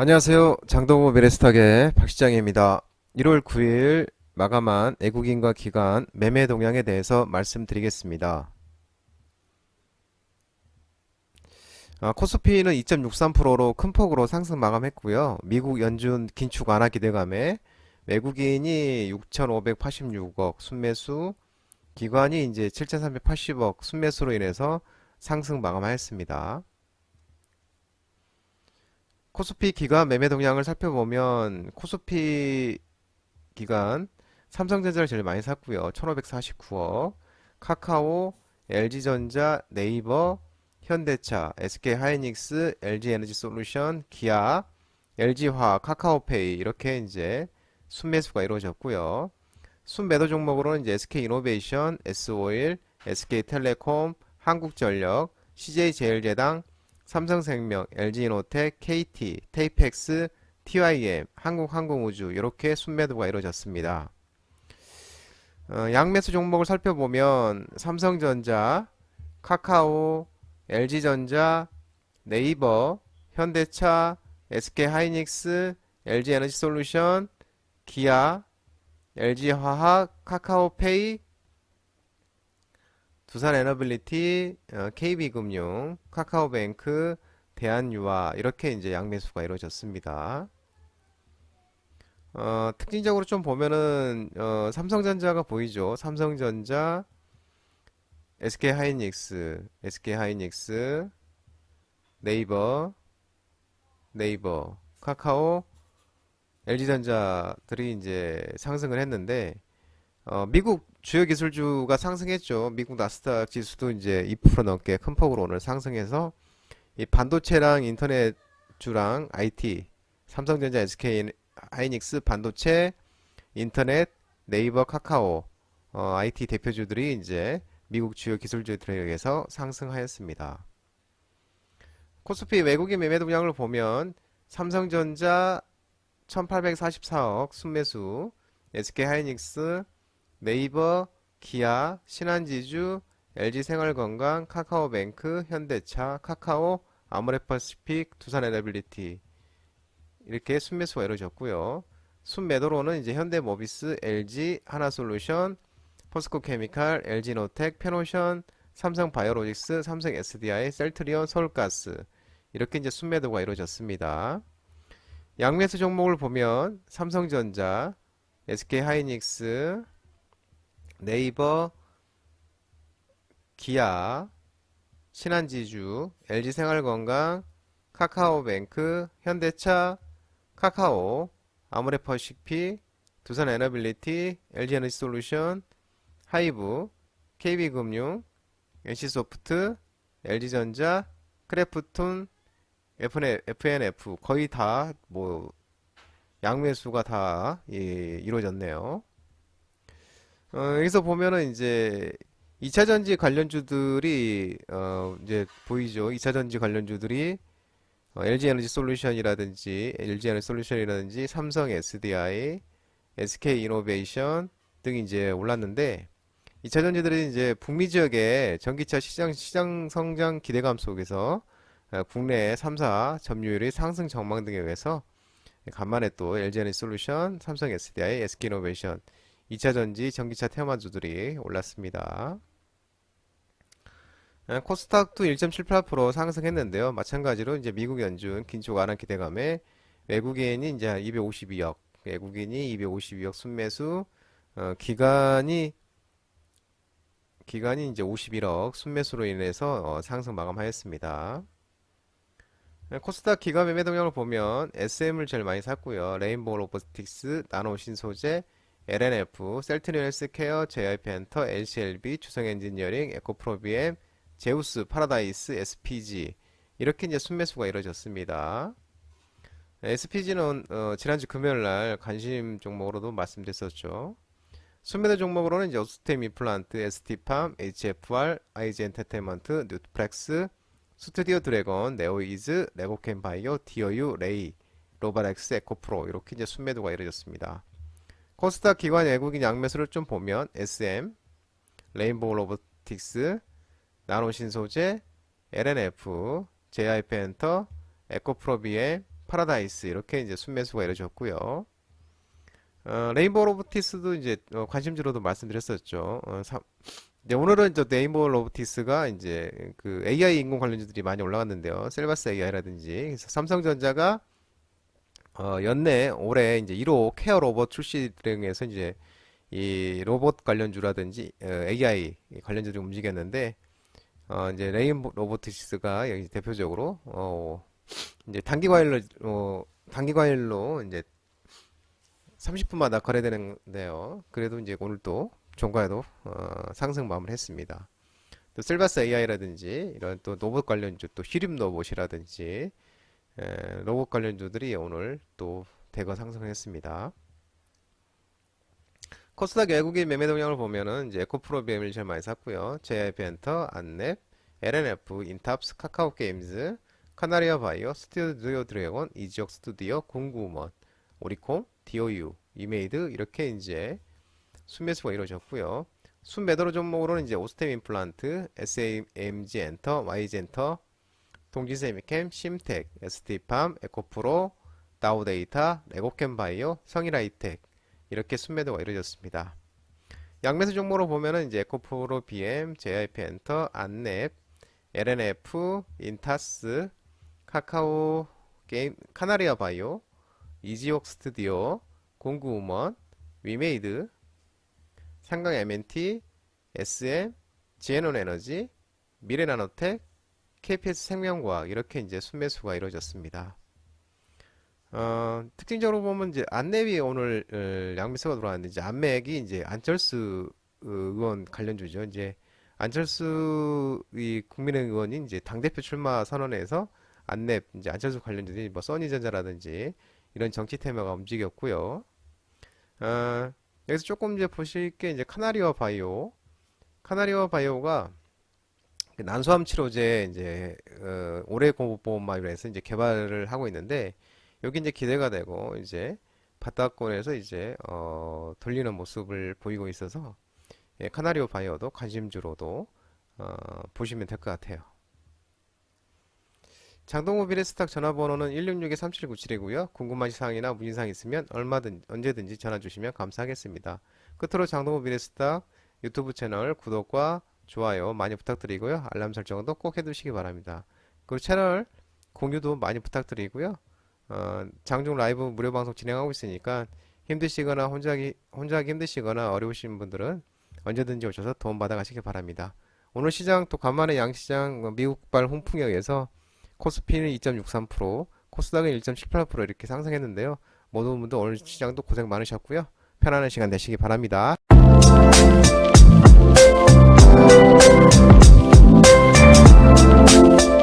안녕하세요. 장동호 미래스탁의 박시장입니다. 1월 9일 마감한 외국인과 기관 매매 동향에 대해서 말씀드리겠습니다. 아, 코스피는 2.63%로 큰 폭으로 상승 마감했고요. 미국 연준 긴축 완화 기대감에 외국인이 6,586억 순매수, 기관이 이제 7,380억 순매수로 인해서 상승 마감하였습니다. 코스피 기관 매매 동향을 살펴보면 코스피 기관 삼성전자를 제일 많이 샀고요. 1549억, 카카오, LG전자, 네이버, 현대차, SK하이닉스, LG에너지솔루션, 기아, LG화학, 카카오페이 이렇게 이제 순매수가 이루어졌고요. 순매도 종목으로는 이제 SK이노베이션, S오일, SK텔레콤, 한국전력, CJ제일제당, 삼성생명, LG이노텍, KT, 테이펙스, TYM, 한국항공우주 이렇게 순매도가 이루어졌습니다. 어, 양매수 종목을 살펴보면 삼성전자, 카카오, LG전자, 네이버, 현대차, SK하이닉스, LG에너지솔루션, 기아, LG화학, 카카오페이, 두산 에너빌리티, 어, KB금융, 카카오뱅크, 대한유화 이렇게 이제 양매수가 이루어졌습니다. 어, 특징적으로 좀 보면은 어, 삼성전자가 보이죠. 삼성전자, SK하이닉스, SK하이닉스, 네이버, 네이버, 카카오, LG전자들이 이제 상승을 했는데 어, 미국 주요 기술주가 상승했죠. 미국 나스닥 지수도 이제 2% 넘게 큰 폭으로 오늘 상승해서 이 반도체랑 인터넷 주랑 IT, 삼성전자, SK 하이닉스, 반도체, 인터넷, 네이버, 카카오, 어, IT 대표주들이 이제 미국 주요 기술주들에 의해서 상승하였습니다. 코스피 외국인 매매 동향을 보면 삼성전자 1844억 순매수, SK하이닉스, 네이버, 기아, 신한지주, LG생활건강, 카카오뱅크, 현대차, 카카오, 아모레퍼시픽, 두산에너빌리티 이렇게 순매수가 이루어졌고요. 순매도로는 이제 현대모비스, LG, 하나솔루션, 포스코케미칼, LG노텍, 페노션, 삼성바이오로직스, 삼성 SDI, 셀트리온, 서울가스 이렇게 이제 순매도가 이루어졌습니다. 양매수 종목을 보면 삼성전자, SK하이닉스, 네이버, 기아, 신한지주, LG생활건강, 카카오뱅크, 현대차, 카카오, 아모레퍼시픽, 두산에너빌리티, LG에너지솔루션, 하이브, KB금융, NC소프트, LG전자, 크래프톤, FNF 거의 다 뭐 양매수가 다 예, 이루어졌네요. 어, 여기서 보면은 이제 2차 전지 관련주들이 어, 이제 보이죠. 2차 전지 관련주들이 어, LG 에너지 솔루션이라든지 LG 에너지 솔루션이라든지 삼성 SDI, SK 이노베이션 등이 이제 올랐는데 2차 전지들이 이제 북미 지역의 전기차 시장 시장 성장 기대감 속에서 어, 국내 3사 점유율이 상승 전망 등에 의해서 간만에 또 LG 에너지 솔루션, 삼성 SDI, SK 이노베이션 2차 전지 전기차 테마주들이 올랐습니다. 아, 코스닥도 1.78% 상승했는데요. 마찬가지로 이제 미국 연준 긴축 완화 기대감에 외국인이 이제 252억, 외국인이 252억 순매수, 어, 기간이 기간이 이제 51억 순매수로 인해서 어, 상승 마감하였습니다. 네, 코스닥 기관 매매 동향을 보면 SM을 제일 많이 샀고요. 레인보우 로보틱스, 나노 신 소재, LNF, 셀트리온 헬스케어, JI펜터, LCLB, 주성 엔지니어링, 에코프로비엠, 제우스, 파라다이스, SPG 이렇게 이제 순매수가 이루어졌습니다. SPG는 어, 지난주 금요일 날 관심 종목으로도 말씀드렸었죠. 순매도 종목으로는 이제 오스템 이플란트, ST팜, HFR, IG 엔터테인먼트, 뉴트플렉스, 스튜디오 드래곤, 네오이즈, 레고캠 바이오, 디어유, 레이, 로바렉스, 에코프로 이렇게 이제 순매도가 이루어졌습니다. 코스닥 기관 외국인 양매수를 좀 보면 SM, 레인보우 로보틱스, 나노신소재, LNF, JI펜터, 에코프로비엠, 파라다이스 이렇게 이제 순매수가 이루어졌고요. 어, 레인보우 로보티스도 이제 어, 관심주로도 말씀드렸었죠. 어, 삼- 이제 오늘은 저 레인보우 로보티스가 이제 그 AI 인공 관련주들이 많이 올라갔는데요. 셀바스 AI라든지 삼성전자가 어, 연내 올해 이제 1호 케어 로봇 출시 등에서 이제 이 로봇 관련주라든지 어, AI 관련주들이 움직였는데 어, 이제 레인보우 로보티스가 여기 대표적으로 어, 이제 단기 과일로 어, 단기 과일로 이제 30분마다 거래되는데요. 그래도 이제 오늘 또 종가에도 어, 상승 마무리했습니다. 또 셀바스 AI라든지 이런 또 로봇 관련주 또 히림 로봇이라든지 에, 로봇 관련주들이 오늘 또 대거 상승했습니다. 코스닥 외국인 매매 동향을 보면은 이제 에코프로 BM을 제일 많이 샀고요. JIP 엔터, 안랩, LNF, 인탑스, 카카오 게임즈, 카나리아 바이오, 스튜디오 드래곤, 이지옥 스튜디오, 공구먼, 오리콤, DOU, 이메이드 이렇게 이제 순매수가 이루어졌고요. 순매도로 종목으로는 이제 오스템 임플란트, SAMG 엔터, YG 엔터, 동지세미캠, 심텍, ST팜, 에코프로, 다우데이터, 레고캠 바이오, 성일하이텍 이렇게 순매도가 이루어졌습니다. 양매수 종목으로 보면은 이제 에코프로 BM, JIP 엔터, 안랩, LNF, 인타스, 카카오 게임, 카나리아 바이오, 이지옥 스튜디오, 공구우먼, 위메이드, 상강 MNT, SM, 지에논 에너지, 미래나노텍, KPS 생명과학 이렇게 이제 순매수가 이루어졌습니다. 어, 특징적으로 보면 이제 안내위 오늘 어, 양매수가 들어왔는데 이제 안맥이 이제 안철수 어, 의원 관련주죠. 이제 안철수 이 국민의 의원이 이제 당대표 출마 선언에서 안랩 이제 안철수 관련주들이 뭐 써니전자라든지 이런 정치 테마가 움직였고요. 어, 여기서 조금 이제 보실 게 이제 카나리와 바이오, 카나리와 바이오가 그 난소암 치료제 이제 어, 오래 공급보험마이로 해서 이제 개발을 하고 있는데 여기 이제 기대가 되고 이제 바닥권에서 이제 어, 돌리는 모습을 보이고 있어서 예, 카나리오 바이오도 관심주로도 어, 보시면 될 것 같아요. 장동호 비례스탁 전화번호는 166-3797이고요. 궁금하신 사항이나 문의사항 있으면 얼마든 언제든지 전화 주시면 감사하겠습니다. 끝으로 장동호 비례스탁 유튜브 채널 구독과 좋아요 많이 부탁드리고요. 알람 설정도 꼭 해두시기 바랍니다. 그리고 채널 공유도 많이 부탁드리고요. 어, 장중 라이브 무료 방송 진행하고 있으니까 힘드시거나 혼자 하기, 혼자 하기 힘드시거나 어려우신 분들은 언제든지 오셔서 도움 받아 가시기 바랍니다. 오늘 시장 또 간만에 양시장 어, 미국발 홍풍에 의해서 코스피는 2.63%, 코스닥은 1.78% 이렇게 상승했는데요. 모든 분들 오늘 시장도 고생 많으셨고요. 편안한 시간 되시기 바랍니다. Thank you.